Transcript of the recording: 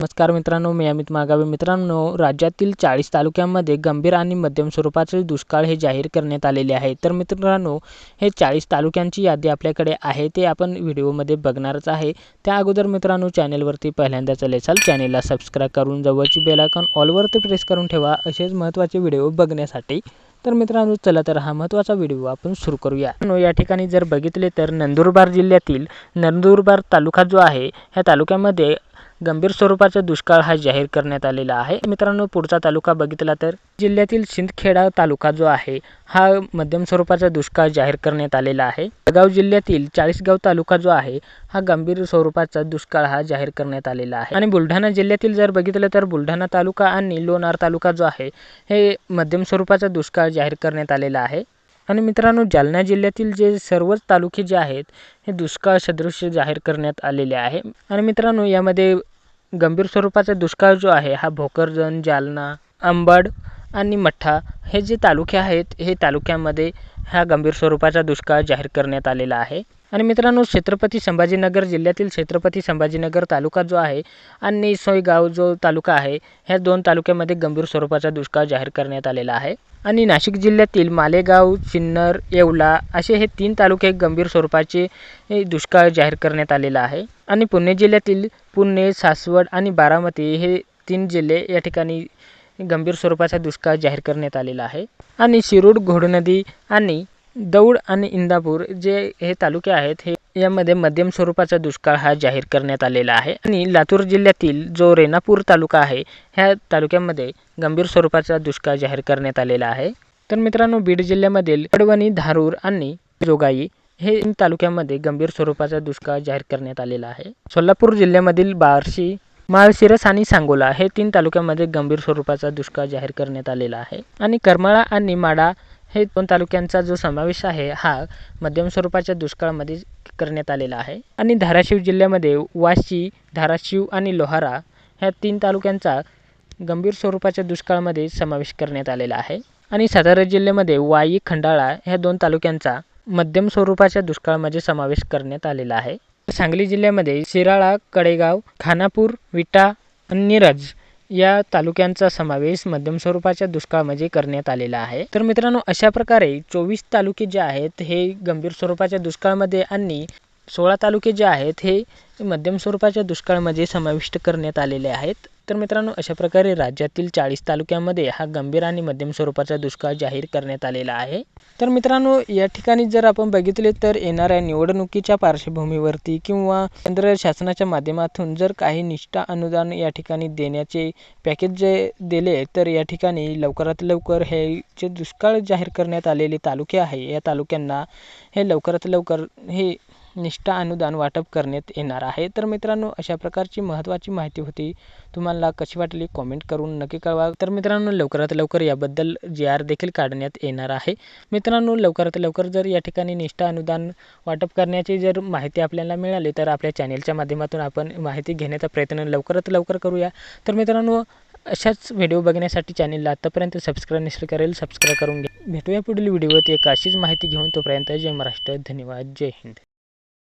नमस्कार मित्रांनो मी अमित मागावे. मित्रांनो राज्यातील चाळीस तालुक्यांमध्ये गंभीर आणि मध्यम स्वरूपाचे दुष्काळ हे जाहीर करण्यात आलेले आहे. तर मित्रांनो हे चाळीस तालुक्यांची यादी आपल्याकडे आहे ते आपण व्हिडिओमध्ये बघणारच आहे. त्या अगोदर मित्रांनो चॅनेलवरती पहिल्यांदा चाल चॅनेलला सबस्क्राईब करून जवळची बेलायकॉन ऑलवरती प्रेस करून ठेवा असेच महत्त्वाचे व्हिडिओ बघण्यासाठी. तर मित्रांनो चला तर हा महत्त्वाचा व्हिडिओ आपण सुरू करूया. या ठिकाणी जर बघितले तर नंदुरबार जिल्ह्यातील नंदुरबार तालुका जो आहे ह्या तालुक्यामध्ये गंभीर स्वरूपाचा दुष्काळ हा जाहीर करण्यात आलेला आहे. मित्रांनो पुढचा तालुका बघितला तर जिल्ह्यातील सिंदखेडा तालुका जो आहे हा मध्यम स्वरूपाचा दुष्काळ जाहीर करण्यात आलेला आहे. जळगाव जिल्ह्यातील चाळीसगाव तालुका जो आहे हा गंभीर स्वरूपाचा दुष्काळ हा जाहीर करण्यात आलेला आहे. आणि बुलढाणा जिल्ह्यातील जर बघितलं तर बुलढाणा तालुका आणि लोणार तालुका जो आहे हे मध्यम स्वरूपाचा दुष्काळ जाहीर करण्यात आलेला आहे. आणि मित्रांनो जालना जिल्ह्यातील जे सर्वच तालुके जे आहेत हे दुष्काळ सदृश जाहीर करण्यात आलेले आहे. आणि मित्रांनो यामध्ये गंभीर स्वरूपाचा दुष्काळ जो आहे हा भोकरदन जालना अंबड आणि मठ्ठा हे जे तालुके आहेत हे तालुक्यामध्ये हा गंभीर स्वरूपाचा दुष्काळ जाहीर करण्यात आलेला आहे. आणि मित्रांनो छत्रपती संभाजीनगर जिल्ह्यातील छत्रपती संभाजीनगर तालुका जो आहे आणि सोयगाव जो तालुका आहे ह्या दोन तालुक्यामध्ये गंभीर स्वरूपाचा दुष्काळ जाहीर करण्यात आलेला आहे. आणि नाशिक जिल्ह्यातील मालेगाव चिन्नर येवला असे हे तीन तालुके गंभीर स्वरूपाचे दुष्काळ जाहीर करण्यात आलेला आहे. आणि पुणे जिल्ह्यातील पुणे सासवड आणि बारामती हे तीन जिल्हे या ठिकाणी गंभीर स्वरूपाचा दुष्काळ जाहीर करण्यात आलेला आहे. आणि शिरूड घोडनदी आणि दौड आणि इंदापूर जे हे तालुके आहेत हे यामध्ये मध्यम स्वरूपाचा दुष्काळ हा जाहीर करण्यात आलेला आहे. आणि लातूर जिल्ह्यातील जो रेणापूर तालुका आहे ह्या तालुक्यामध्ये गंभीर स्वरूपाचा दुष्काळ जाहीर करण्यात आलेला आहे. तर मित्रांनो बीड जिल्ह्यामधील अडवणी धारूर आणि जोगाई हे तालुक्यामध्ये गंभीर स्वरूपाचा दुष्काळ जाहीर करण्यात आलेला आहे. सोलापूर जिल्ह्यामधील बार्शी माळशिरस आणि सांगोला हे तीन तालुक्यामध्ये गंभीर स्वरूपाचा दुष्काळ जाहीर करण्यात आलेला आहे. आणि करमाळा आणि माडा हे दोन तालुक्यांचा जो समावेश आहे हा मध्यम स्वरूपाच्या दुष्काळामध्ये करण्यात आलेला आहे. आणि धाराशिव जिल्ह्यामध्ये वाशी धाराशिव आणि लोहारा ह्या तीन तालुक्यांचा गंभीर स्वरूपाच्या दुष्काळामध्ये समावेश करण्यात आलेला आहे. आणि सातारा जिल्ह्यामध्ये वाई खंडाळा ह्या दोन तालुक्यांचा मध्यम स्वरूपाच्या दुष्काळामध्ये समावेश करण्यात आलेला आहे. सांगली जिल्ह्यामध्ये शिराळा कडेगाव खानापूर विटा आणि निरज या तालुक्यांचा समावेश मध्यम स्वरूपाच्या दुष्काळामध्ये करण्यात आलेला आहे. तर मित्रांनो अशा प्रकारे चोवीस तालुके जे आहेत हे गंभीर स्वरूपाच्या दुष्काळामध्ये आणि सोळा तालुके जे आहेत हे मध्यम स्वरूपाच्या दुष्काळामध्ये समाविष्ट करण्यात आलेले आहेत. तर मित्रांनो अशा प्रकारे राज्यातील चाळीस तालुक्यामध्ये हा गंभीर आणि मध्यम स्वरूपाचा दुष्काळ जाहीर करण्यात आलेला आहे. तर मित्रांनो या ठिकाणी जर आपण बघितले तर येणाऱ्या निवडणुकीच्या पार्श्वभूमीवरती किंवा केंद्र शासनाच्या माध्यमातून जर काही निष्ठा अनुदान या ठिकाणी देण्याचे पॅकेज जे दिले तर या ठिकाणी लवकरात लवकर हे जे दुष्काळ जाहीर करण्यात आलेले तालुके आहे या तालुक्यांना हे लवकरात लवकर हे निष्ठा अनुदान वाटप करण्यात येणार आहे. तर मित्रांनो अशा प्रकारची महत्त्वाची माहिती होती. तुम्हाला कशी वाटली? कॉमेंट करून नक्की कळवा. तर मित्रांनो लवकरात लवकर याबद्दल जी आर देखील काढण्यात येणार आहे. मित्रांनो लवकरात लवकर जर या ठिकाणी निष्ठा अनुदान वाटप करण्याची जर माहिती आपल्याला मिळाली तर आपल्या चॅनेलच्या माध्यमातून आपण माहिती घेण्याचा प्रयत्न लवकरात लवकर करूया. तर मित्रांनो अशाच व्हिडिओ बघण्यासाठी चॅनेलला आत्तापर्यंत सबस्क्राईब निश्चित करेल सबस्क्राईब करून घ्या. भेटूया पुढील व्हिडिओत. एक अशीच माहिती घेऊन तोपर्यंत जय महाराष्ट्र. धन्यवाद. जय हिंद.